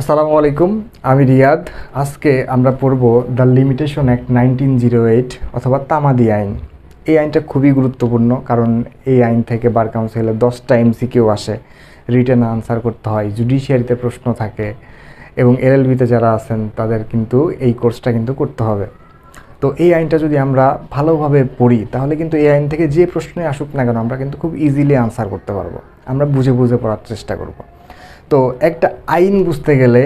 আসসালামু আলাইকুম, আমি রিয়াদ। আজকে আমরা পড়ব the limitation act nineteen zero eight অথবা তামাদি আইন। এই আইনটা খুবই গুরুত্বপূর্ণ কারণ এই আইন থেকে বার কাউন্সিলে দশটা এমসিকিউ আসে। রিটার্ন আনসার করতে হয়, জুডিশিয়ারিতে প্রশ্ন থাকে এবং এলএলবিতে যারা আছেন তাদের কিন্তু এই কোর্সটা কিন্তু করতে হবে। তো এই আইনটা যদি আমরা ভালোভাবে পড়ি, তাহলে কিন্তু এই আইন থেকে যে প্রশ্নই আসুক না কেন, আমরা কিন্তু খুব ইজিলি আনসার করতে পারব। আমরা বুঝে বুঝে পড়ার চেষ্টা করব। তো একটা আইন বুঝতে গেলে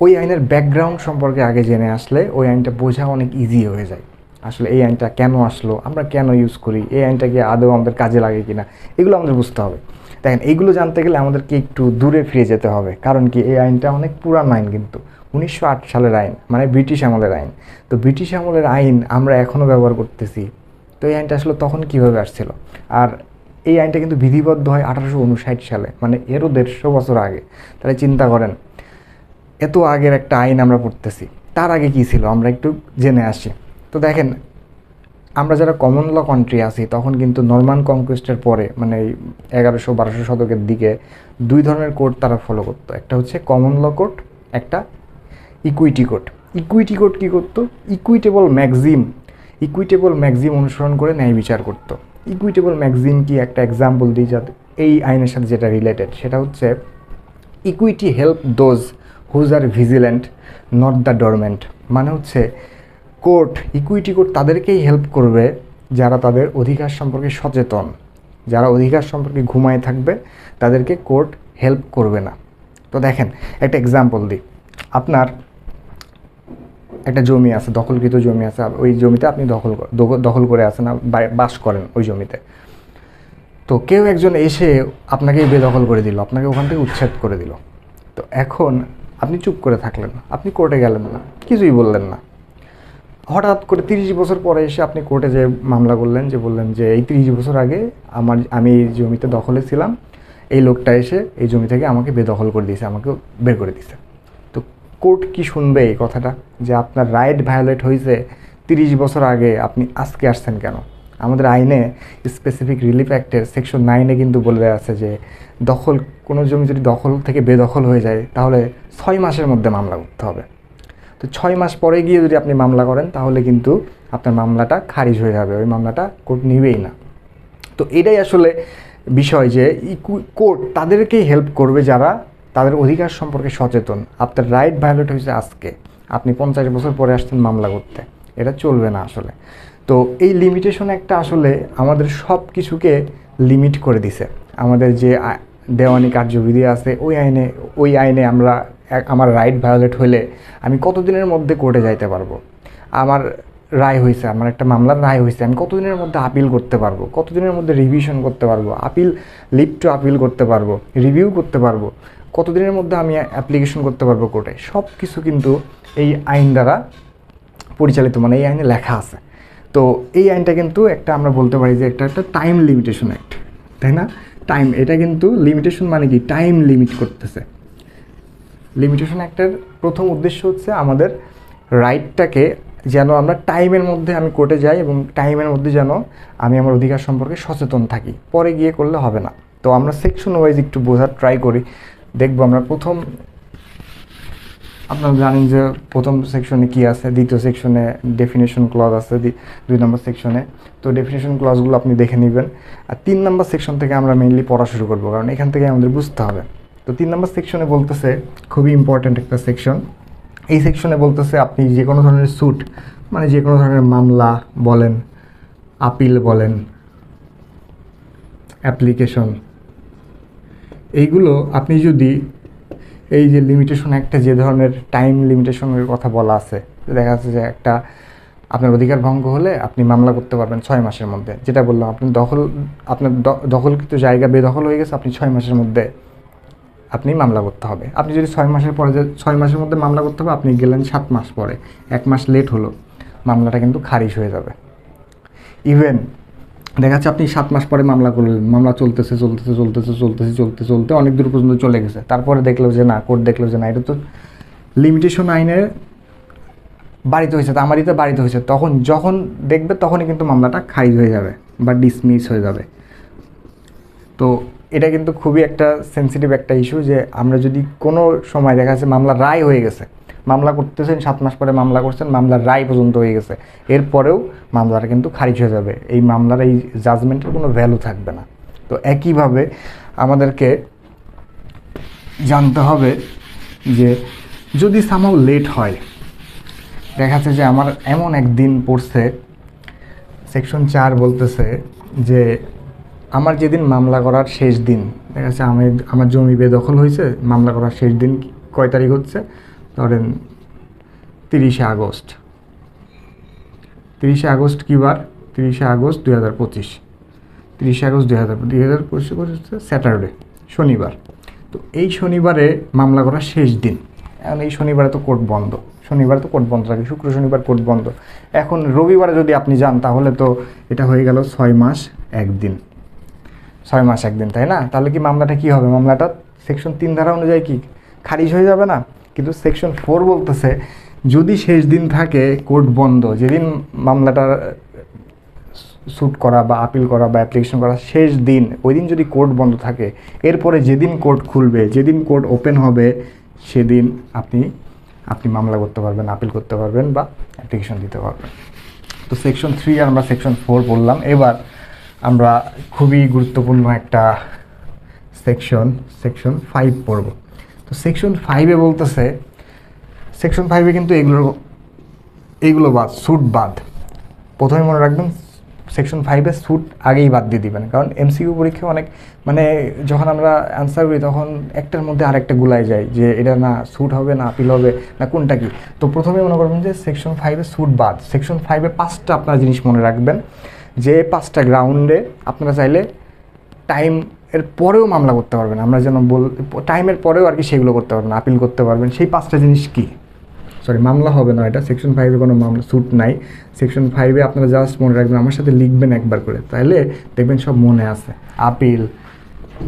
ওই আইনের ব্যাকগ্রাউন্ড সম্পর্কে আগে জেনে আসলে ওই আইনটা বোঝা অনেক ইজি হয়ে যায়। আসলে এই আইনটা কেন আসলো? আমরা কেন ইউজ করি? এই আইনটা কি আদৌ আমাদের কাজে লাগে কিনা? এগুলো আমাদের বুঝতে হবে। দেখেন এইগুলো জানতে গেলে আমাদেরকে একটু দূরে ফিরে যেতে হবে। কারণ কি? এই আইনটা অনেক পুরান আইন কিন্তু। উনিশশো আট সালের আইন মানে ব্রিটিশ আমলের আইন। তো ব্রিটিশ আমলের আইন আমরা এখনও ব্যবহার করতেছি। তো এই আইনটা আসলে তখন কীভাবে আসছিল? আর এই আইনটা কিন্তু বিধিবদ্ধ হয় আঠারোশো উনষাট সালে মানে এরও দেড়শো বছর আগে। তাহলে চিন্তা করেন, এত আগের একটা আইন আমরা পড়তেছি, তার আগে কী ছিল? আমরা একটু জেনে আসি। তো দেখেন, আমরা যারা কমন ল কান্ট্রি আছি, তখন কিন্তু নর্মান কনকোয়েস্টের পরে মানে এগারোশো বারোশো শতকের দিকে দুই ধরনের কোড তারা ফলো করতো। একটা হচ্ছে কমন ল কোড একটা ইকুইটি কোড ইকুইটি কোড কী করতো? ইকুইটেবল ম্যাক্সিম ইকুইটেবল ম্যাক্সিম অনুসরণ করে ন্যায় বিচার করতো। ইকুইটেবল ম্যাক্সিম কি একটা এক্সাম্পল দিই যাতে এই আইনের সাথে যেটা রিলেটেড সেটা হচ্ছে equity help those whose are vigilant not the dormant মানে হচ্ছে কোর্ট ইকুইটি কোর্ট তাদেরকেই হেল্প করবে যারা তাদের অধিকার সম্পর্কে সচেতন। যারা অধিকার সম্পর্কে ঘুমায় থাকবে, তাদেরকে কোর্ট হেল্প করবে না। তো দেখেন, একটা এক্সাম্পল দিই। আপনার একটা জমি আছে, দখলকৃত জমি আছে ওই জমিতে আপনি দখল দখল করে আছেন বাস করেন ওই জমিতে। তো কেউ একজন এসে আপনাকে বেদখল করে দিল, আপনাকে ওখান থেকে উচ্ছেদ করে দিল। তো এখন আপনি চুপ করে থাকলেন আপনি কোর্টে গেলেন না, কিছুই বললেন না। হঠাৎ করে তিরিশ বছর পরে এসে আপনি কোর্টে যে মামলা করলেন, যে বললেন যে এই তিরিশ বছর আগে আমার, আমি এই জমিতে দখলে ছিলাম, এই লোকটা এসে এই জমি থেকে আমাকে বেদখল করে দিয়েছে আমাকে বের করে দিয়েছে। কোর্ট কি শুনবে এই কথাটা? যে আপনার রাইট ভায়োলেট হয়েছে তিরিশ বছর আগে, আপনি আজকে আসছেন কেন? আমাদের আইনে স্পেসিফিক রিলিফ অ্যাক্টের সেকশন নাইনে কিন্তু বলে দেওয়া আছে যে দখল, কোনো জমি যদি দখল থেকে বেদখল হয়ে যায়, তাহলে ছয় মাসের মধ্যে মামলা করতে হবে। তো ছয় মাস পরে গিয়ে যদি আপনি মামলা করেন, তাহলে কিন্তু আপনার মামলাটা খারিজ হয়ে যাবে, ওই মামলাটা কোর্ট নিবেই না। তো এটাই আসলে বিষয় যে কোর্ট তাদেরকেই হেল্প করবে যারা তাদের অধিকার সম্পর্কে সচেতন। আপনার রাইট ভায়োলেট হয়েছে আজকে। আপনি পঞ্চাশ বছর পরে আসছেন মামলা করতে। এটা চলবে না আসলে। তো এই লিমিটেশন একটা আসলে আমাদের সব কিছুকে লিমিট করে দিছে। আমাদের যে দেওয়ানি কার্যবিধি আছে, ওই আইনে ওই আইনে আমরা আমার রাইট ভায়োলেট হলে আমি কতদিনের মধ্যে কোর্টে যাইতে পারব? আমার রায় হয়েছে, আমার একটা মামলার রায় হয়েছে, আমি কতদিনের মধ্যে আপিল করতে পারব? কতদিনের মধ্যে রিভিশন করতে পারব? আপিল লিভ টু আপিল করতে পারব? রিভিউ করতে পারব? কতদিনের মধ্যে আমি অ্যাপ্লিকেশন করতে পারব কোর্টে? সব কিছু কিন্তু এই আইন দ্বারা পরিচালিত মানে এই আইনে লেখা আছে। তো এই আইনটা কিন্তু একটা আমরা বলতে পারি যে একটা একটা টাইম লিমিটেশন অ্যাক্ট তাই না? টাইম এটা কিন্তু লিমিটেশন মানে কি? টাইম লিমিট করতেছে। লিমিটেশন অ্যাক্টের প্রথম উদ্দেশ্য হচ্ছে আমাদের রাইটটাকে যেন আমরা টাইমের মধ্যে আমি কোর্টে যাই এবং টাইমের মধ্যে যেন আমি আমার অধিকার সম্পর্কে সচেতন থাকি। পরে গিয়ে করলে হবে না। তো আমরা সেকশন ওয়াইজ একটু বোঝার ট্রাই করি। দেখব আমরা প্রথম, আপনারা জানেন যে প্রথম সেকশনে কি আছে, দ্বিতীয় সেকশনে ডেফিনেশন ক্লজ আছে দুই নম্বর সেকশনে তো ডেফিনেশন ক্লজগুলো আপনি দেখে নেবেন। আর তিন নম্বর সেকশন থেকে আমরা মেইনলি পড়া শুরু করব, কারণ এখান থেকে আমাদের বুঝতে হবে। তো তিন নম্বর সেকশনে বলতেছে, খুবই ইম্পর্ট্যান্ট একটা সেকশন এই সেকশনে বলতেছে আপনি যে কোনো ধরনের স্যুট মানে যে কোনো ধরনের মামলা বলেন আপিল বলেন অ্যাপ্লিকেশন এইগুলো আপনি যদি এই যে লিমিটেশন একটা যে ধরনের টাইম লিমিটেশনের কথা বলা আছে দেখা যাচ্ছে যে একটা আপনার অধিকার ভঙ্গ হলে আপনি মামলা করতে পারবেন ছয় মাসের মধ্যে। যেটা বললাম, আপনি দখল, আপনার দখলকৃত জায়গা বেদখল হয়ে গেছে, আপনি ছয় মাসের মধ্যে আপনি মামলা করতে হবে। আপনি যদি ছয় মাসের পরে ছয় মাসের মধ্যে মামলা করতে হবে, আপনি গেলেন সাত মাস পরে। এক মাস লেট হলো। মামলাটা কিন্তু খারিজ হয়ে যাবে। ইভেন দেখা যাচ্ছে আপনি সাত মাস পরে মামলা করলেন। মামলা চলতেছে চলতেছে চলতেছে চলতেছে চলতে চলতে অনেক দূর পর্যন্ত চলে গেছে। তারপরে দেখল যে না, কোর্ট দেখল যে না, এটা তো লিমিটেশন আইনের বাড়িতে হয়েছে, তো আমারই তো বাড়িতে হয়েছে। তখন যখন দেখবে, তখনই কিন্তু মামলাটা খারিজ হয়ে যাবে বা ডিসমিস হয়ে যাবে। তো এটা কিন্তু খুবই একটা সেন্সিটিভ একটা ইস্যু যে আমরা যদি কোনো সময় দেখা যাচ্ছে মামলা রায় হয়ে গেছে, মামলা করতেছেন, সাত মাস পরে মামলা করছেন মামলার রায় পর্যন্ত হয়ে গেছে, এরপরেও মামলাটা কিন্তু খারিজ হয়ে যাবে। এই মামলার এই জাজমেন্টের কোনো ভ্যালু থাকবে না। তো একইভাবে আমাদেরকে জানতে হবে যে যদি সামাও লেট হয়, দেখা যাচ্ছে যে আমার এমন একদিন পড়ছে সেকশন চার বলতেছে যে আমার যেদিন মামলা করার শেষ দিন, দেখা যাচ্ছে আমি, আমার জমি বেদখল হয়েছে, মামলা করার শেষ দিন কয় তারিখ হচ্ছে? ধরেন তিরিশে আগস্ট। তিরিশে আগস্ট কী বার? তিরিশে আগস্ট দুই হাজার পঁচিশ। তিরিশে আগস্ট দুই হাজার দুই হাজার পঁচিশ হচ্ছে স্যাটারডে, শনিবার। তো এই শনিবারে মামলা করার শেষ দিন। এখন এই শনিবারে তো কোর্ট বন্ধ। শনিবারে তো কোর্ট বন্ধ থাকে, শুক্র শনিবার কোর্ট বন্ধ। এখন রবিবারে যদি আপনি যান, তাহলে তো এটা হয়ে গেল ছয় মাস, একদিন। ছয় মাস একদিন, তাই না? তাহলে কি মামলাটা কি হবে? মামলাটা সেকশন তিন ধারা অনুযায়ী কি? খারিজ হয়ে যাবে না? কিন্তু সেকশন ফোর বলতেছে, যদি শেষ দিন থাকে, কোর্ট বন্ধ, যেদিন মামলাটা শ্যুট করা বা আপিল করা বা অ্যাপ্লিকেশন করা শেষ দিন ওই দিন যদি কোর্ট বন্ধ থাকে, এরপরে যেদিন কোর্ট খুলবে, যেদিন কোর্ট ওপেন হবে, সেদিন আপনি আপনি মামলা করতে পারবেন আপিল করতে পারবেন বা অ্যাপ্লিকেশন দিতে পারবেন। তো সেকশন থ্রি আর আমরা সেকশন ফোর বললাম। এবার আমরা খুবই গুরুত্বপূর্ণ একটা সেকশন সেকশন ফাইভ পড়ব। তো সেকশন ফাইভে বলতেছে সেকশন ফাইভে কিন্তু এগুলো এইগুলো বাদ স্যুট বাদ। প্রথমে মনে রাখবেন সেকশন ফাইভে স্যুট আগেই বাদ দিয়ে দিবেন, কারণ এমসিকিউ পরীক্ষা অনেক মানে যখন আমরা অ্যান্সার করি তখন একটার মধ্যে আরেকটা গুলাই যায়, যে এটা না স্যুট হবে, না আপিল হবে, না কোনটা কি। তো প্রথমে মনে করবেন যে সেকশন ফাইভে স্যুট বাদ। সেকশন ফাইভে পাঁচটা আপনারা জিনিস মনে রাখবেন। যে পাঁচটা গ্রাউন্ডে আপনারা চাইলে টাইম এর পরেও মামলা করতে পারবেন। আমরা যেন বল টাইমের পরেও আর কি সেগুলো করতে পারবেন আপিল করতে পারবেন। সেই পাঁচটা জিনিস কি? সরি মামলা হবে না এটা। সেকশন ফাইভে কোনো মামলা স্যুট নাই। সেকশন ফাইভে আপনারা জাস্ট মনে রাখবেন, আমার সাথে লিখবেন একবার করে। তাহলে দেখবেন সব মনে আছে। Appeal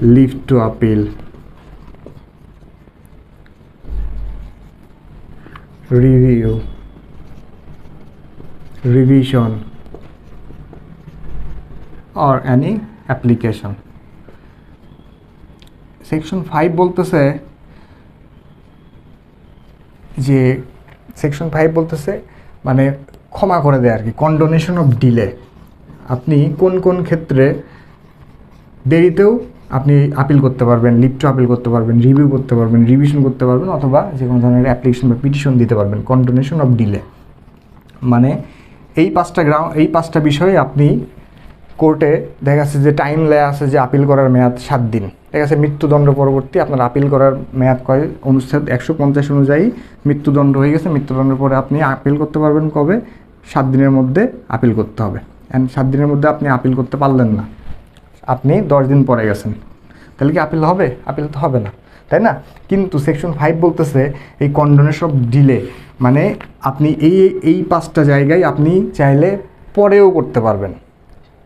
leave to appeal review revision or any application. Section five বলতেছে যে সেকশন ফাইভ বলতেছে মানে ক্ষমা করে দেয় আর কি কন্ডোনেশন অফ ডিলে আপনি কোন কোন ক্ষেত্রে দেরিতেও আপনি আপিল করতে পারবেন টু আপিল করতে পারবেন রিভিউ করতে পারবেন রিভিশন করতে পারবেন, অথবা যে কোনো ধরনের অ্যাপ্লিকেশন বা পিটিশন দিতে পারবেন কন্ডোনেশন অফ ডিলে মানে এই পাঁচটা গ্রাউন্ড এই পাঁচটা বিষয়ে আপনি কোর্টে দেখা যাচ্ছে যে টাইম লেয়া আছে যে আপিল করার মেয়াদ সাত দিন। দেখা যাচ্ছে মৃত্যুদণ্ড পরবর্তী আপনার আপিল করার মেয়াদ কয়? অনুচ্ছেদ একশো পঞ্চাশ অনুযায়ী মৃত্যুদণ্ড হয়ে গেছে। মৃত্যুদণ্ডের পরে আপনি আপিল করতে পারবেন কবে? সাত দিনের মধ্যে আপিল করতে হবে। অ্যান্ড সাত দিনের মধ্যে আপনি আপিল করতে পারলেন না। আপনি দশ দিন পরে গেছেন। তাহলে কি আপিল হবে? আপিল তো হবে না। তাই না? কিন্তু সেকশন ফাইভ বলতেছে এই কন্ডোনেশন সব ডিলে। মানে আপনি এই এই পাঁচটা জায়গায় আপনি চাইলে পরেও করতে পারবেন।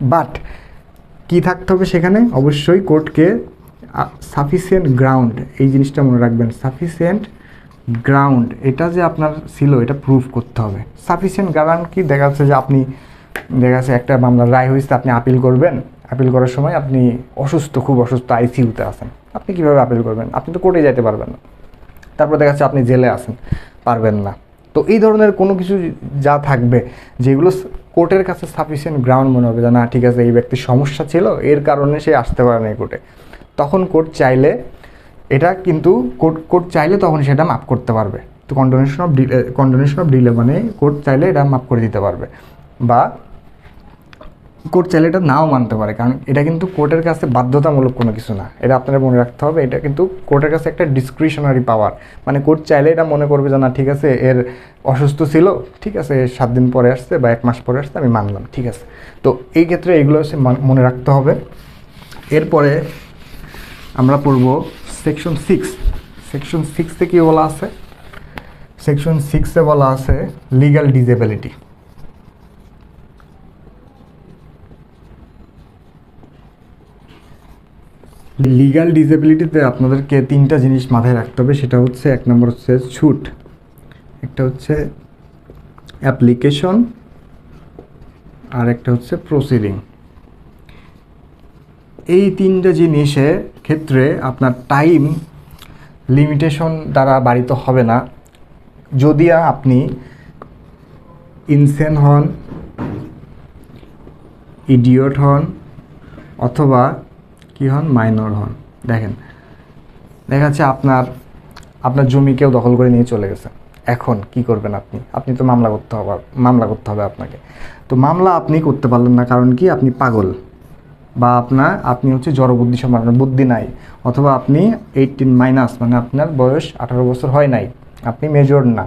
বাট কি থাকতে হবে সেখানে? অবশ্যই কোর্টকে সাফিসিয়েন্ট গ্রাউন্ড এই জিনিসটা মনে রাখবেন। সাফিসিয়েন্ট গ্রাউন্ড এটা যে আপনার ছিল, এটা প্রুফ করতে হবে। সাফিসিয়েন্ট গ্রাউন্ড কি? দেখা যাচ্ছে যে আপনি, দেখা যাচ্ছে একটা মামলার রায় হয়েছে, আপনি আপিল করবেন। আপিল করার সময় আপনি অসুস্থ, খুব অসুস্থ আইসিইউতে আছেন। আপনি কীভাবে আপিল করবেন? আপনি তো কোর্টে যাইতে পারবেন না। তারপর দেখা যাচ্ছে আপনি জেলে আছেন, পারবেন না। তো এই ধরনের কোনো কিছু যা থাকবে, যেগুলো কোর্টের কাছে সাফিসিয়েন্ট গ্রাউন্ড মনে হবে যে, না, ঠিক আছে, এই ব্যক্তির সমস্যা ছিল, এর কারণে সে আসতে পারে না কোর্টে। তখন কোর্ট চাইলে এটা কিন্তু, কোর্ট কোর্ট চাইলে তখন সেটা মাফ করতে পারবে। তো condonation of delay condonation of delay মানে কোর্ট চাইলে এটা মাফ করে দিতে পারবে। বা কোর্ট চাইলে এটা নাও মানতে পারে, কারণ এটা কিন্তু কোর্টের কাছে বাধ্যতামূলক কোনো কিছু না। এটা আপনারা মনে রাখতে হবে, এটা কিন্তু কোর্টের কাছে একটা ডিসক্রিশনারি পাওয়ার মানে কোর্ট চাইলে এটা মনে করবে যে, না, ঠিক আছে, এর অসুস্থ ছিল, ঠিক আছে সাত দিন পরে আসছে বা এক মাস পরে আসছে, আমি মানলাম, ঠিক আছে। তো এই ক্ষেত্রে এগুলো হচ্ছে মনে রাখতে হবে। এরপরে আমরা পড়ব সেকশন সিক্স সেকশন সিক্সে কী বলা আছে? সেকশন সিক্সে বলা আছে লিগ্যাল ডিজেবিলিটি লিগ্যাল ডিসেবিলিটিতে আপনাদেরকে তিনটা জিনিস মাথায় রাখতে হবে, সেটা হচ্ছে এক নম্বর হচ্ছে ছুট, একটা হচ্ছে অ্যাপ্লিকেশন আর একটা হচ্ছে প্রসিডিং এই তিনটা জিনিসের ক্ষেত্রে আপনার টাইম লিমিটেশন দ্বারা বাড়িত হবে না। যদি আপনি ইনসেন হন ইডিয়ট হন, অথবা কি হন? মাইনর হন। দেখেন, দেখা যাচ্ছে আপনার আপনার জমি কেউ দখল করে নিয়ে চলে গেছে। এখন কি করবেন আপনি? আপনি তো মামলা করতে হবে, মামলা করতে হবে আপনাকে। তো মামলা আপনি করতে পারলেন না, কারণ কি? আপনি পাগল। বা আপনার, আপনি হচ্ছে জড়বুদ্ধি সম্পন্ন, বুদ্ধি নাই। অথবা আপনি এইটিন মাইনাস মানে আপনার বয়স আঠারো বছর হয় নাই। আপনি মেজর না।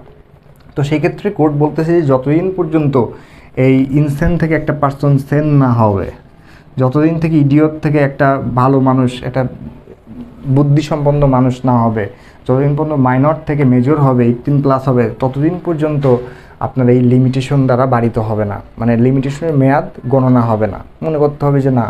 তো সেই ক্ষেত্রে কোর্ট বলতেছে যে যতদিন পর্যন্ত এই ইনসেন থেকে একটা পার্সন সেন না হবে যতদিন থেকে ইডিয়ট থেকে একটা ভালো মানুষ, একটা বুদ্ধিসম্পন্ন মানুষ না হবে, যতদিন পর্যন্ত মাইনর থেকে মেজর হবে এইটিন প্লাস হবে, ততদিন পর্যন্ত আপনার এই লিমিটেশন দ্বারা বাড়িত হবে না। মানে লিমিটেশনের মেয়াদ গণনা হবে না। মনে করতে হবে যে না,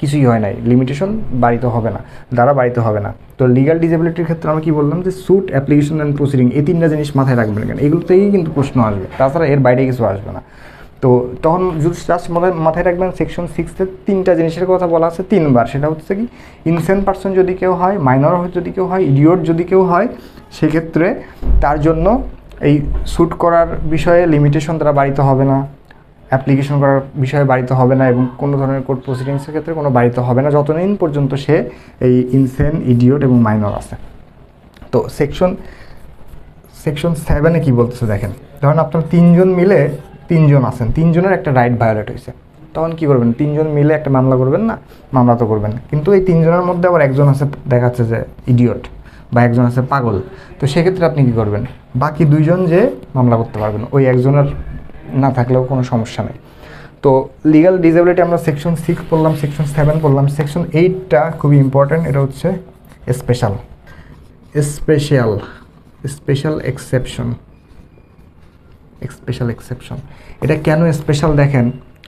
কিছুই হয় নাই। লিমিটেশন বাড়িত হবে না, দ্বারা বাড়িতে হবে না। তো লিগাল ডিসেবিলিটির ক্ষেত্রে আমি কি বললাম যে স্যুট অ্যাপ্লিকেশন অ্যান্ড প্রসিডিং এই তিনটা জিনিস মাথায় রাখবেন কেন? এগুলোতেই কিন্তু প্রশ্ন আসবে। তাছাড়া এর বাইরে কিছু আসবে না। তো তখন জাস্ট মাথায় রাখবেন সেকশন সিক্সের তিনটা জিনিসের কথা বলা আছে তিনবার। সেটা হচ্ছে কি ইনসেন্ট পার্সন যদি কেউ হয় মাইনর যদি কেউ হয় ইডিওট যদি কেউ হয়, সেক্ষেত্রে তার জন্য এই শ্যুট করার বিষয়ে লিমিটেশন তারা বাড়িতে হবে না। অ্যাপ্লিকেশন করার বিষয়ে বাড়িতে হবে না এবং কোনো ধরনের কোর্ট প্রসিডিংসের ক্ষেত্রে কোনো বাড়িতে হবে না। যতদিন পর্যন্ত সে এই ইনসেন ইডিওট এবং মাইনর আছে। তো সেকশন সেকশন সেভেনে কি বলতেছে দেখেন। ধরুন আপনার তিনজন মিলে তিনজন আছেন। তিনজনের একটা রাইট ভায়োলেট হয়েছে তখন কি করবেন? তিনজন মিলে একটা মামলা করবেন না? মামলা তো করবেন। কিন্তু এই তিনজনের মধ্যে আবার একজন আছে, দেখাচ্ছে যে ইডিয়ট বা একজন আছে পাগল। তো সেক্ষেত্রে আপনি কি করবেন? বাকি দুইজন যে মামলা করতে পারবেন, ওই একজনের না থাকলেও কোনো সমস্যা নেই। তো লিগাল ডিসেবিলিটি আমরা সেকশন সিক্স পড়লাম সেকশন সেভেন পড়লাম। সেকশন এইটটা খুবই ইম্পর্ট্যান্ট এটা হচ্ছে special special special exception special exception এটা কেন স্পেশাল দেখেন?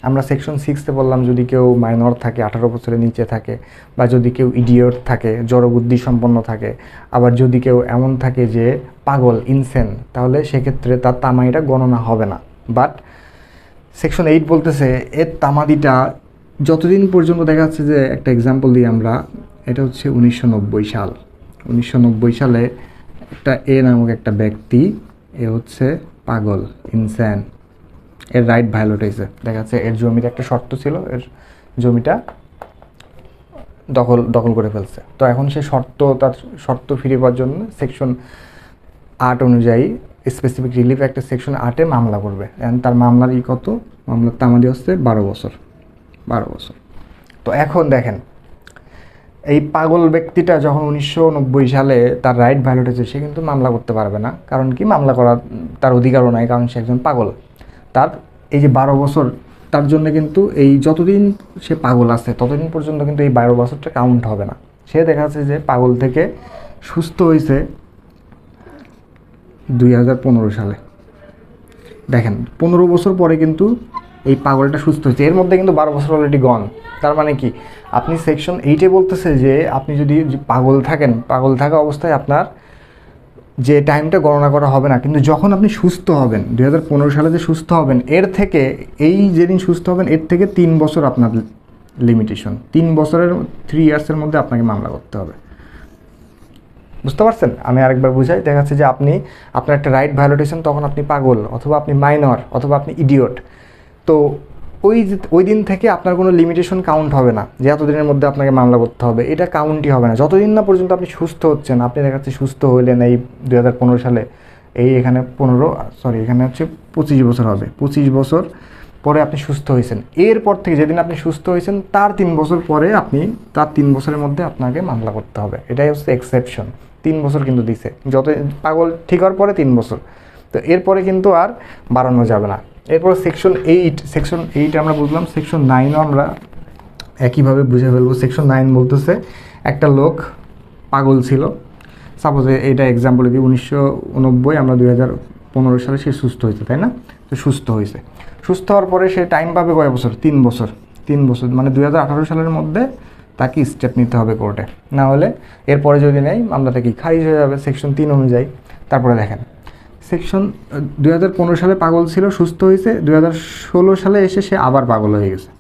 আমরা সেকশন সিক্সে বললাম, যদি কেউ মাইনর থাকে, আঠারো বছরের নিচে থাকে, বা যদি কেউ ইডিয়ট থাকে, জড়বুদ্ধি সম্পন্ন থাকে, আবার যদি কেউ এমন থাকে যে পাগল ইনসেন তাহলে সেক্ষেত্রে তার তামাইটা গণনা হবে না। বাট সেকশন এইট বলতেছে, এর তামাদিটা যতদিন পর্যন্ত দেখা যাচ্ছে যে একটা এক্সাম্পল দিই আমরা, এটা হচ্ছে উনিশশো নব্বই সাল। উনিশশো নব্বই সালে একটা এ নামক একটা ব্যক্তি, এ হচ্ছে পাগল ইনস্যান এর রাইট ভায়োলেট হয়েছে দেখা যাচ্ছে এর জমিতে একটা শর্ত ছিল, এর জমিটা দখল দখল করে ফেলছে। তো এখন সে শর্ত, তার শর্ত ফিরে পাওয়ার জন্য সেকশন আট অনুযায়ী স্পেসিফিক রিলিফ একটা সেকশন আটে মামলা করবে। And তার মামলার ই কত? মামলার তামাদি হচ্ছে বারো বছর। বারো বছর। তো এখন দেখেন এই পাগল ব্যক্তিটা যখন উনিশশো নব্বই সালে তার রাইট ভায়োলেট হয়েছে, সে কিন্তু মামলা করতে পারবে না। কারণ কি? মামলা করার তার অধিকারও নাই, কারণ সে একজন পাগল। তার এই যে বারো বছর, তার জন্য কিন্তু এই যতদিন সে পাগল আছে, ততদিন পর্যন্ত কিন্তু এই বারো বছরটা কাউন্ট হবে না। সে দেখা যাচ্ছে যে পাগল থেকে সুস্থ হয়েছে দুই হাজার পনেরো সালে। দেখেন, পনেরো বছর পরে কিন্তু এই পাগলটা সুস্থ হয়েছে। এর মধ্যে কিন্তু বারো বছর অলরেডি গন তার মানে কি? আপনি সেকশন এইটে বলতেছে যে, আপনি যদি পাগল থাকেন, পাগল থাকা অবস্থায় আপনার যে টাইমটা গণনা করা হবে না, কিন্তু যখন আপনি সুস্থ হবেন, দুই হাজার পনেরো সালে যে সুস্থ হবেন, এর থেকে এই যেদিন সুস্থ হবেন, এর থেকে তিন বছর আপনার লিমিটেশন তিন বছরের থ্রি ইয়ার্সের মধ্যে আপনাকে মামলা করতে হবে। বুঝতে পারছেন? আমি আরেকবার বুঝাই দেখা যাচ্ছে যে আপনি আপনার একটা রাইট ভায়োলেটেশন তখন আপনি পাগল, অথবা আপনি মাইনর অথবা আপনি ইডিয়ট তো ওই ওই দিন থেকে আপনার কোনো লিমিটেশন কাউন্ট হবে না, যে এতদিনের মধ্যে আপনাকে মামলা করতে হবে। এটা কাউন্টই হবে না। যতদিন না পর্যন্ত আপনি সুস্থ হচ্ছেন, আপনি দেখা যাচ্ছে সুস্থ হইলেন এই দু হাজার পনেরো সালে, এই এখানে পনেরো সরি এখানে হচ্ছে পঁচিশ বছর হবে। পঁচিশ বছর পরে আপনি সুস্থ হয়েছেন। এরপর থেকে যেদিন আপনি সুস্থ হয়েছেন, তার তিন বছর পরে আপনি, তার তিন বছরের মধ্যে আপনাকে মামলা করতে হবে। এটাই হচ্ছে এক্সেপশন তিন বছর কিন্তু দিছে। যত, পাগল ঠিক হওয়ার পরে তিন বছর। তো এরপরে কিন্তু আর বাড়ানো যাবে না। এরপর সেকশন এইট সেকশন এইট আমরা বুঝলাম সেকশন নাইনও আমরা একইভাবে বুঝে ফেলব। সেকশন নাইন বলতেছে, একটা লোক পাগল ছিল। সাপোজ এটা এক্সাম্পল দিই, উনিশশো উনব্বই আমরা দুই হাজার পনেরো সালে সে সুস্থ হয়েছে, তাই না? তো সুস্থ হয়েছে। সুস্থ হওয়ার পরে সে টাইম পাবে কয় বছর? তিন বছর। তিন বছর মানে দুই হাজার আঠারো সালের মধ্যে তাকে স্টেপ নিতে হবে কোর্টে না হলে এরপরে যদি নেই মামলাটা কি খারিজ হয়ে যাবে সেকশন তিন অনুযায়ী। তারপরে দেখেন সেকশন দুই হাজার পনেরো সালে পাগল ছিল, সুস্থ হয়েছে। দুই হাজার ষোলো সালে এসে সে আবার পাগল হয়ে গেছে।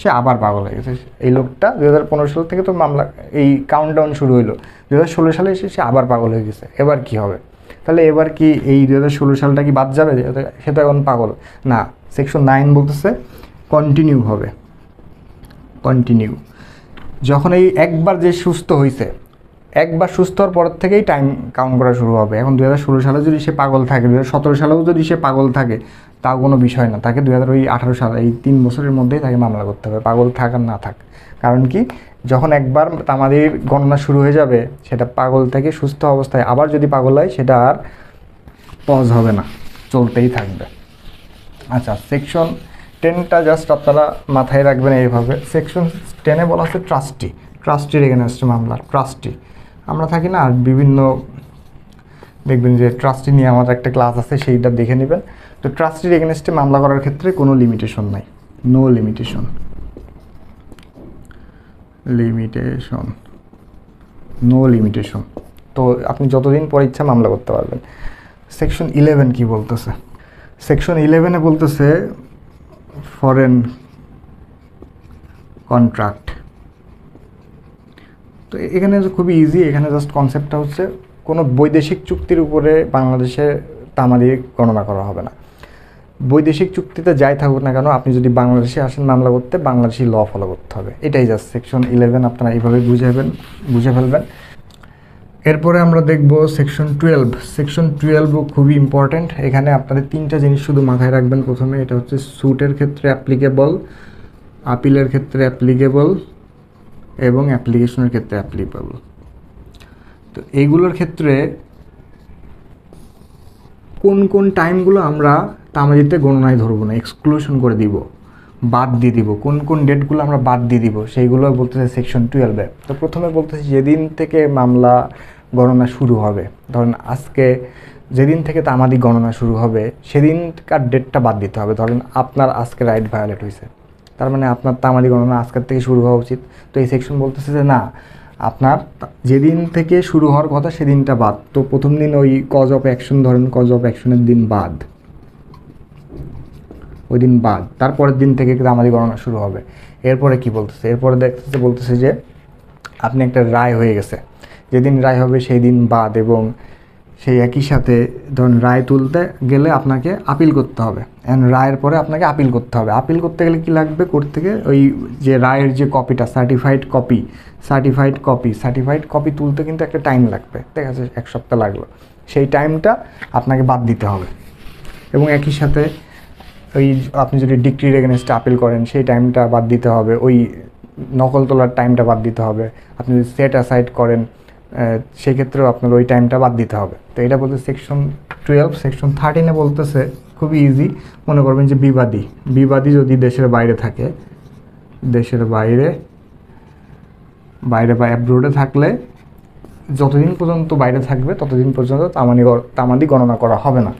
সে আবার পাগল হয়ে গেছে। এই লোকটা দু হাজার পনেরো সাল থেকে তো মামলা, এই কাউন্টডাউন শুরু হলো দু হাজার ষোলো সালে এসে সে আবার পাগল হয়ে গেছে। এবার কি হবে? তাহলে এবার কি এই দু হাজার ষোলো সালটা কি বাদ যাবে? সে তো এখন পাগল। না সেকশন নাইন বলতেছে কন্টিনিউ হবে। কন্টিনিউ যখন এই একবার যে সুস্থ হয়েছে একবার সুস্থ হওয়ার পর থেকেই টাইম কাউন্ট করা শুরু হবে। এখন দু হাজার ষোলো সালে যদি সে পাগল থাকে দু হাজার সতেরো সালেও যদি সে পাগল থাকে, তাও কোনো বিষয় না। তাকে দু হাজার ওই আঠারো সাল, এই তিন বছরের মধ্যেই তাকে মামলা করতে হবে, পাগল থাক আর না থাক। কারণ কি, যখন একবার আমাদের গণনা শুরু হয়ে যাবে, সেটা পাগল থেকে সুস্থ অবস্থায় আবার যদি পাগল হয়, সেটা আর পজ হবে না, চলতেই থাকবে। আচ্ছা সেকশন টেনটা জাস্ট আপনারা মাথায় রাখবেন এইভাবে। সেকশন টেনে বলা হচ্ছে ট্রাস্টি ট্রাস্টির এগেনস্টে মামলা ট্রাস্টি আমরা থাকি না, বিভিন্ন দেখবেন যে ট্রাস্টি নিয়ে আমার একটা ক্লাস আছে, সেইটা দেখে নেবেন তো ট্রাস্টির এগেনস্টে মামলা করার ক্ষেত্রে কোনো লিমিটেশন নাই। No limitation limitation no limitation তো আপনি যতদিন পর ইচ্ছা মামলা করতে পারবেন। সেকশন ইলেভেন কি বলতেছে? সেকশন ইলেভেনে বলতেছে ফরেন কন্ট্রাক্ট তো এখানে খুবই ইজি এখানে জাস্ট কনসেপ্টটা হচ্ছে কোনো বৈদেশিক চুক্তির উপরে বাংলাদেশে তামাদি গণনা করা হবে না। বৈদেশিক চুক্তিতে যাই থাকুক না কেন, আপনি যদি বাংলাদেশে আসেন মামলা করতে, বাংলাদেশি ল ফলো করতে হবে। এটাই জাস্ট সেকশন ইলেভেন আপনারা এইভাবে বুঝাবেন বুঝে ফেলবেন। এরপরে আমরা দেখব সেকশন টুয়েলভ সেকশন টুয়েলভ খুবই ইম্পর্ট্যান্ট এখানে আপনাদের তিনটা জিনিস শুধু মাথায় রাখবেন প্রথমে, এটা হচ্ছে স্যুটের ক্ষেত্রে অ্যাপ্লিকেবল আপিলের ক্ষেত্রে অ্যাপ্লিকেবল এবং অ্যাপ্লিকেশনের ক্ষেত্রে অ্যাপ্লিকেবল তো এইগুলোর ক্ষেত্রে কোন কোন টাইমগুলো আমরা তামাজিতে গণনায় ধরবো না এক্সক্লুশন করে দিব, বাদ দিয়ে দিব, কোন কোন ডেটগুলো আমরা বাদ দিয়ে দিব, সেইগুলো বলতেছে সেকশন টুয়েলভে তো প্রথমে বলতেছে যেদিন থেকে মামলা গণনা শুরু হবে, ধরেন আজকে যেদিন থেকে তামাদি গণনা শুরু হবে, সেদিনকার ডেটটা বাদ দিতে হবে। ধরেন আপনার আজকে রাইট ভায়োলেট হয়েছে তার মানে আপনার তামাদি গণনা আজকের থেকে শুরু হওয়া উচিত। তো এই সেকশন বলতেছে যে, না, আপনার যেদিন থেকে শুরু হওয়ার কথা সেদিনটা বাদ। তো প্রথম দিন ওই কজ অফ অ্যাকশন ধরেন কজ অফ অ্যাকশনের দিন বাদ। ওই দিন বাদ। তারপরের দিন থেকে আমাদের গণনা শুরু হবে। এরপরে কি বলতেছে? এরপরে দেখতেছে, বলতেছে যে, আপনি একটা রায় হয়ে গেছে। যেদিন রায় হবে সেই দিন বাদ এবং সেই একই সাথে ধরুন রায় তুলতে গেলে আপনাকে আপিল করতে হবে। অ্যান্ড রায়ের পরে আপনাকে আপিল করতে হবে। আপিল করতে গেলে কি লাগবে? করতে গেলে ওই যে রায়ের যে কপিটা certified copy certified copy certified copy তুলতে কিন্তু একটা টাইম লাগবে। ঠিক আছে, এক সপ্তাহ লাগল। সেই টাইমটা আপনাকে বাদ দিতে হবে। এবং একই সাথে ওই আপনি যদি ডিগ্রির এগেনস্টে আপিল করেন, সেই টাইমটা বাদ দিতে হবে। ওই নকল তোলার টাইমটা বাদ দিতে হবে। আপনি যদি সেট অ্যাসাইড করেন সেক্ষেত্রেও আপনার ওই টাইমটা বাদ দিতে হবে। তো এটা বলতে সেকশন টুয়েলভ সেকশন থার্টিনে বলতেছে, খুবই ইজি মনে করবেন যে বিবাদী। বিবাদী যদি দেশের বাইরে থাকে, দেশের বাইরে বাইরে বা অ্যাব্রোডে থাকলে যতদিন পর্যন্ত বাইরে থাকবে, ততদিন পর্যন্ত তামানি তামাদি গণনা করা হবে না।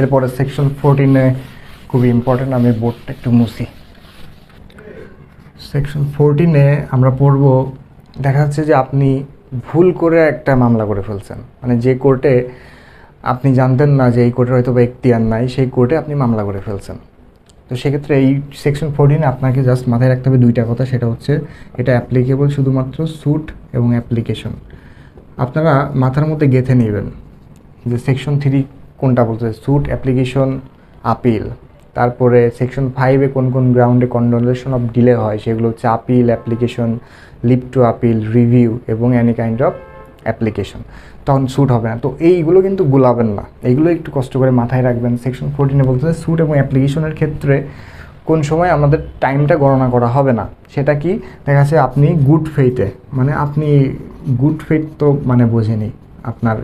এরপরে সেকশন ফোরটিনে খুবই ইম্পর্টেন্ট আমি বোর্ডটা একটু মুছি। সেকশন ফোরটিনে আমরা পড়ব, দেখা যাচ্ছে যে আপনি ভুল করে একটা মামলা করে ফেলছেন। মানে যে কোর্টে আপনি জানতেন না যে এই কোর্টের হয়তো বা এখতিয়ার নাই, সেই কোর্টে আপনি মামলা করে ফেলছেন। তো সেক্ষেত্রে এই সেকশন ফোরটিনে আপনাকে জাস্ট মাথায় রাখতে হবে দুইটা কথা, সেটা হচ্ছে এটা অ্যাপ্লিকেবল শুধুমাত্র স্যুট এবং অ্যাপ্লিকেশন আপনারা মাথার মধ্যে গেঁথে নেবেন যে সেকশন থ্রি কোনটা বলছে স্যুট অ্যাপ্লিকেশন আপিল তারপরে সেকশন ফাইভে কোন কোন গ্রাউন্ডে কন্ডোলেশন অফ ডিলে হয়, সেগুলো হচ্ছে appeal application leave to appeal, review এবং এনি কাইন্ড অফ অ্যাপ্লিকেশন। তখন স্যুট হবে না। তো এইগুলো কিন্তু গুলাবেন না। এইগুলো একটু কষ্ট করে মাথায় রাখবেন। সেকশন ফোরটিনে বলতে স্যুট এবং অ্যাপ্লিকেশনের ক্ষেত্রে কোন সময় আমাদের টাইমটা গণনা করা হবে না? সেটা কি? দেখা যাচ্ছে আপনি গুড ফেইতে মানে আপনি গুড ফেইথ তো মানে বোঝেনি। আপনার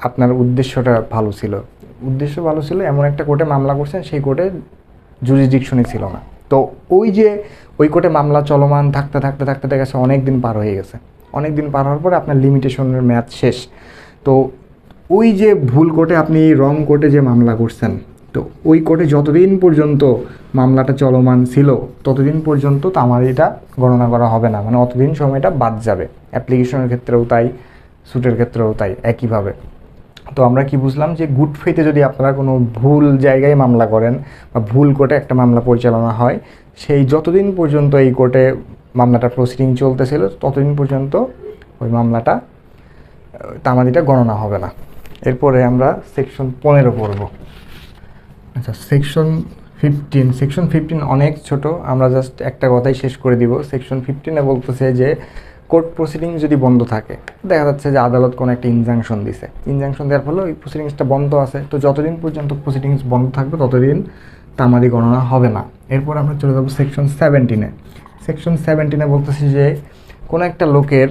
আপনার উদ্দেশ্যটা ভালো ছিল। উদ্দেশ্য ভালো ছিল, এমন একটা কোর্টে মামলা করছেন, সেই কোর্টে জুরিসডিকশনই ছিল না। তো ওই যে ওই কোর্টে মামলা চলমান থাকতে থাকতে থাকতে দেখা গেছে অনেক দিন পার হয়ে গেছে। অনেক দিন পার হওয়ার পরে আপনার লিমিটেশনের ম্যাচ শেষ। তো ওই যে ভুল কোর্টে আপনি রং কোর্টে যে মামলা করছেন, তো ওই কোর্টে যতদিন পর্যন্ত মামলাটা চলমান ছিল, ততদিন পর্যন্ত তো আমার এটা গণনা করা হবে না। মানে অতদিন সময়টা বাদ যাবে। অ্যাপ্লিকেশনের ক্ষেত্রেও তাই স্যুটের ক্ষেত্রেও তাই, একইভাবে। তো আমরা কি বুঝলাম যে গুড ফেতে যদি আপনারা কোনো ভুল জায়গায় মামলা করেন বা ভুল কোর্টে একটা মামলা পরিচালনা হয়, সেই যতদিন পর্যন্ত এই কোর্টে মামলাটা প্রসিডিং চলতেছিল, ততদিন পর্যন্ত ওই মামলাটা তামাদিটা গণনা হবে না। এরপরে আমরা সেকশন পনেরো পড়ব। আচ্ছা সেকশন ফিফটিন সেকশন ফিফটিন অনেক ছোট, আমরা জাস্ট একটা কথাই শেষ করে দিব। সেকশন ফিফটিনে বলতেছে যে কোর্ট প্রসিডিং যদি বন্ধ থাকে, দেখা যাচ্ছে যে আদালত কোনো একটা ইনজাংশন দিছে। ইনজাংশন দেওয়ার ফলে ওই প্রসিডিংসটা বন্ধ আছে। তো যতদিন পর্যন্ত প্রসিডিংস বন্ধ থাকবে, ততদিন তামাদি গণনা হবে না। এরপর আমরা চলে যাব সেকশন সেভেন্টিনে সেকশন সেভেন্টিনে বলতেছি যে, কোনো একটা লোকের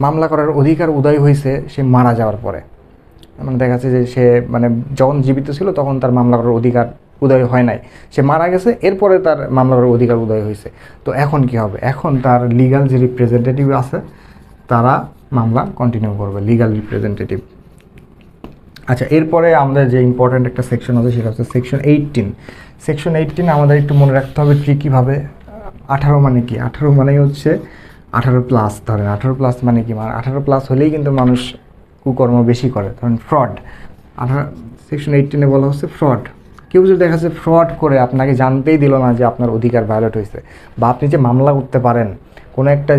মামলা করার অধিকার উদয় হয়েছে, সে মারা যাওয়ার পরে। মানে দেখা যাচ্ছে যে সে মানে যখন জীবিত ছিল, তখন তার মামলা করার অধিকার উদয় হয় নাই। সে মারা গেছে, এরপরে তার মামলা করার অধিকার উদয় হয়েছে। তো এখন কি হবে? এখন তার লিগাল যে রিপ্রেজেন্টেটিভ আছে, তারা মামলা কন্টিনিউ করবে লিগাল রিপ্রেজেন্টেটিভ আচ্ছা এরপরে আমাদের যে ইম্পর্ট্যান্ট একটা সেকশন আছে, সেটা হচ্ছে সেকশন এইটিন সেকশন এইটিন আমাদের একটু মনে রাখতে হবে ট্রিকিভাবে আঠারো মানে কি? আঠারো মানেই হচ্ছে আঠারো প্লাস ধরেন। আঠারো প্লাস মানে কি? মানে আঠারো প্লাস হলেই কিন্তু মানুষ কুকর্ম বেশি করে। ধরেন ফ্রড আঠারো সেকশন এইটিনে বলা হচ্ছে ফ্রড কেউ যদি দেখা যাচ্ছে ফ্রড করে, আপনাকে জানতেই দিল না যে আপনার অধিকার ভায়োলেট হয়েছে বা আপনি যে মামলা করতে পারেন, কোনো একটা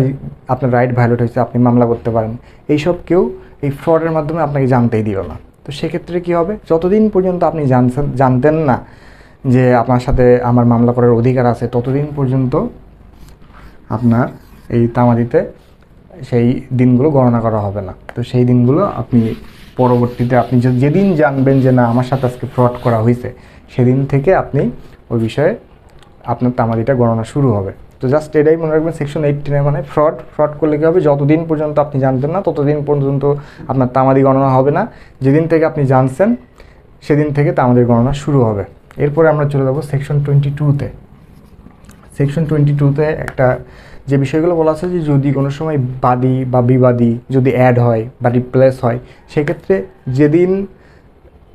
আপনার রাইট ভায়োলেট হয়েছে, আপনি মামলা করতে পারেন, এইসব কেউ এই ফ্রডের মাধ্যমে আপনাকে জানতেই দিল না। তো সেক্ষেত্রে কী হবে? যতদিন পর্যন্ত আপনি জানছেন, জানতেন না যে আপনার সাথে আমার মামলা করার অধিকার আছে, ততদিন পর্যন্ত আপনার এই তামাদিতে সেই দিনগুলো গণনা করা হবে না। তো সেই দিনগুলো আপনি পরবর্তীতে আপনি যেদিন জানবেন যে না, আমার সাথে আজকে ফ্রড করা হয়েছে সেদিন থেকে আপনি ওই বিষয়ে আপনার তামাদিটা গণনা শুরু হবে। তো জাস্ট এটাই মনে রাখবেন সেকশন এইটিনে মানে ফ্রড ফ্রড করলে কী হবে? যতদিন পর্যন্ত আপনি জানতেন না, ততদিন পর্যন্ত আপনার তামাদি গণনা হবে না। যেদিন থেকে আপনি জানছেন, সেদিন থেকে তামাদির গণনা শুরু হবে। এরপরে আমরা চলে যাব সেকশন টোয়েন্টি টুতে সেকশন টোয়েন্টি টুতে একটা যে বিষয়গুলো বলা আছে যে যদি কোনো সময় বাদী বা বিবাদী যদি অ্যাড হয় বা রিপ্লেস হয়, সেক্ষেত্রে যেদিন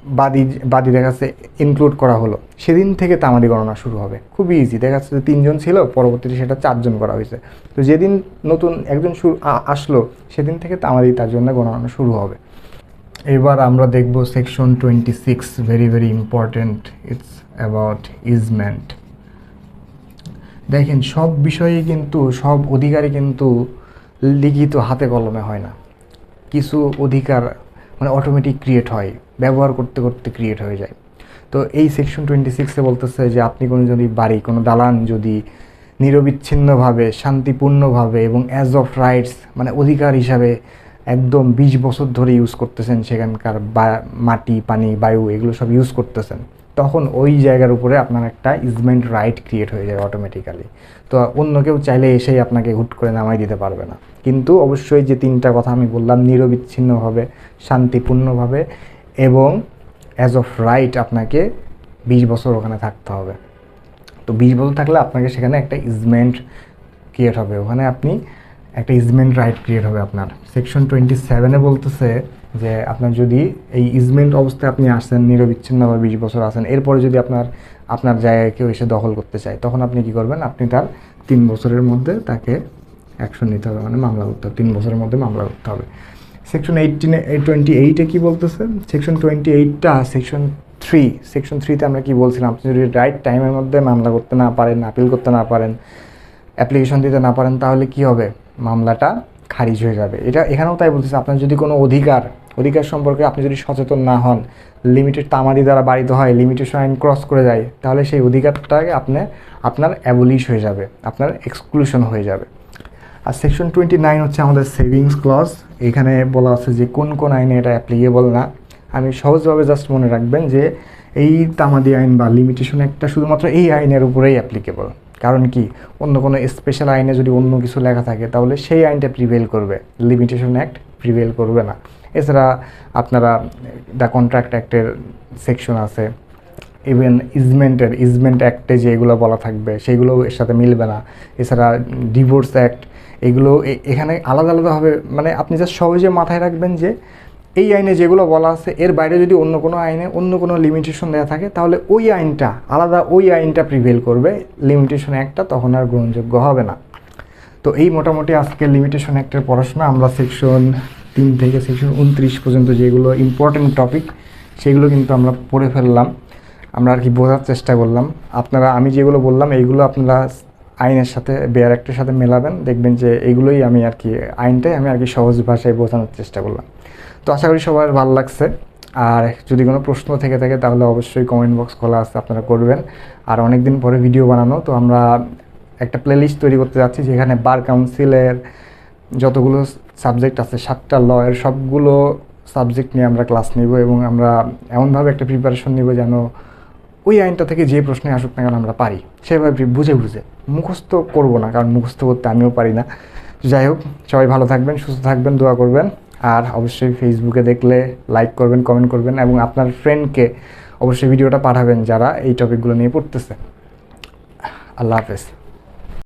বাদী বাদী দেখা যাচ্ছে ইনক্লুড করা হলো। সেদিন থেকে তামাদি গণনা শুরু হবে। খুবই ইজি দেখা যাচ্ছে যে তিনজন ছিল, পরবর্তীতে সেটা চারজন করা হয়েছে। তো যেদিন নতুন একজন আসলো, সেদিন থেকে তামাদি তার জন্য গণনা শুরু হবে। এবার আমরা দেখব section twenty six very very important it's about easement দেখেন, সব বিষয়ে কিন্তু, সব অধিকারই কিন্তু লিখিত হাতে কলমে হয় না। কিছু অধিকার মানে অটোমেটিক ক্রিয়েট হয়। ব্যবহার করতে করতে ক্রিয়েট হয়ে যায়। তো এই সেকশন টোয়েন্টি সিক্সে বলতেছে যে আপনি কোনো যদি বাড়ি, কোনো দালান যদি নিরবিচ্ছিন্নভাবে, শান্তিপূর্ণভাবে এবং অ্যাজ অফ রাইটস মানে অধিকার হিসাবে একদম বিশ বছর ধরে ইউজ করতেছেন সেখানকার মাটি, পানি, বায়ু, এগুলো সব ইউজ করতেছেন, তখন ওই জায়গার উপরে আপনার একটা ইজমেন্ট রাইট ক্রিয়েট হয়ে যায় অটোমেটিক্যালি তো অন্য কেউ চাইলে এসেই আপনাকে হুট করে নামাই দিতে পারবে না। কিন্তু অবশ্যই যে তিনটা কথা আমি বললাম, নিরবিচ্ছিন্নভাবে, শান্তিপূর্ণভাবে এবং অ্যাজ অফ রাইট আপনাকে বিশ বছর ওখানে থাকতে হবে। তো বিশ বছর থাকলে আপনাকে সেখানে একটা ইজমেন্ট ক্রিয়েট হবে। ওখানে আপনি একটা ইজমেন্ট রাইট ক্রিয়েট হবে আপনার। সেকশন টোয়েন্টি সেভেনে বলতেছে যে আপনার যদি এই ইজমেন্ট অবস্থায় আপনি আসেন, নিরবিচ্ছিন্নভাবে বিশ বছর আসেন, এরপরে যদি আপনার আপনার জায়গায় কেউ এসে দখল করতে চায়, তখন আপনি কি করবেন? আপনি তার তিন বছরের মধ্যে তাকে অ্যাকশন নিতে হবে। মানে মামলা করতে হবে। তিন বছরের মধ্যে মামলা করতে হবে। সেকশন এইটিনে টোয়েন্টি এইটে কী বলতেছে? সেকশন টোয়েন্টি এইটটা সেকশন থ্রি সেকশন থ্রিতে আমরা কি বলছিলাম? আপনি যদি রাইট টাইমের মধ্যে মামলা করতে না পারেন আপিল করতে না পারেন অ্যাপ্লিকেশন দিতে না পারেন, তাহলে কি হবে? মামলাটা খারিজ হয়ে যাবে। এটা এখানেও তাই বলতেছে, আপনার যদি কোনো অধিকার অধিকার সম্পর্কে আপনি যদি সচেতন না হন লিমিটেড তামাদি দ্বারা বাড়িতে হয় লিমিটেশন আইন ক্রস করে যায়, তাহলে সেই অধিকারটাকে আপনি, আপনার অ্যাবলিশ হয়ে যাবে, আপনার এক্সক্লুশন হয়ে যাবে। আর সেকশন টোয়েন্টি নাইন হচ্ছে আমাদের সেভিংস ক্লজ এখানে বলা আছে যে কোন কোন আইনে এটা অ্যাপ্লিকেবল না। আমি সহজভাবে জাস্ট মনে রাখবেন যে এই তামাদি আইন বা লিমিটেশন একটা শুধুমাত্র এই আইনের উপরেই অ্যাপ্লিকেবল কারণ কি? অন্য কোনো স্পেশাল আইনে যদি অন্য কিছু লেখা থাকে, তাহলে সেই আইনটা প্রিভেল করবে। লিমিটেশন অ্যাক্ট প্রিভেল করবে না। এছাড়া আপনারা দ্য কন্ট্রাক্ট অ্যাক্টের সেকশন আছে। ইভেন ইজমেন্টের ইজমেন্ট অ্যাক্টে যেগুলো বলা থাকবে সেগুলো এর সাথে মিলবে না। এছাড়া ডিভোর্স অ্যাক্ট এগুলো এখানে আলাদা আলাদাভাবে মানে আপনি জাস্ট সহজে মাথায় রাখবেন যে এই আইনে যেগুলো বলা আছে, এর বাইরে যদি অন্য কোনো আইনে অন্য কোনো লিমিটেশন দেওয়া থাকে, তাহলে ওই আইনটা, আলাদা ওই আইনটা প্রিভেল করবে। লিমিটেশন অ্যাক্টটা তখন আর গ্রহণযোগ্য হবে না। তো এই মোটামুটি আজকে লিমিটেশন অ্যাক্টের পড়াশোনা, আমরা সেকশন তিন থেকে সেকশন উনত্রিশ পর্যন্ত যেগুলো ইম্পর্টেন্ট টপিক সেগুলো কিন্তু আমরা পড়ে ফেললাম। আমরা আর কি বোঝার চেষ্টা করলাম। আপনারা, আমি যেগুলো বললাম এইগুলো আপনারা আইনের সাথে, বেয়ার একটার সাথে মেলাবেন, দেখবেন যে এগুলোই আমি আর কি, আইনটাই আমি আর কি সহজ ভাষায় বোঝানোর চেষ্টা করলাম। তো আশা করি সবার ভালো লাগছে। আর যদি কোনো প্রশ্ন থেকে থাকে, তাহলে অবশ্যই কমেন্ট বক্স খোলা আছে, আপনারা করবেন। আর অনেক দিন পরে ভিডিও বানানো, তো আমরা একটা প্লেলিস্ট তৈরি করতে যাচ্ছি, যেখানে বার কাউন্সিলের যতগুলো সাবজেক্ট আছে, সাতটা লয়ের সবগুলো সাবজেক্ট নিয়ে আমরা ক্লাস নিব এবং আমরা এমনভাবে একটা প্রিপারেশন নিব যেন ওই আইনটা থেকে যে প্রশ্নে আসুক না কেন আমরা পারি, সেভাবে বুঝে বুঝে। মুখস্থ করব না, কারণ মুখস্থ করতে আমিও পারি না। যাই হোক, সবাই ভালো থাকবেন, সুস্থ থাকবেন, দোয়া করবেন। আর অবশ্যই ফেসবুকে দেখলে লাইক করবেন কমেন্ট করবেন এবং আপনার ফ্রেন্ডকে অবশ্যই ভিডিওটা পাঠাবেন যারা এই টপিকগুলো নিয়ে পড়তেছে। আল্লাহ হাফেজ।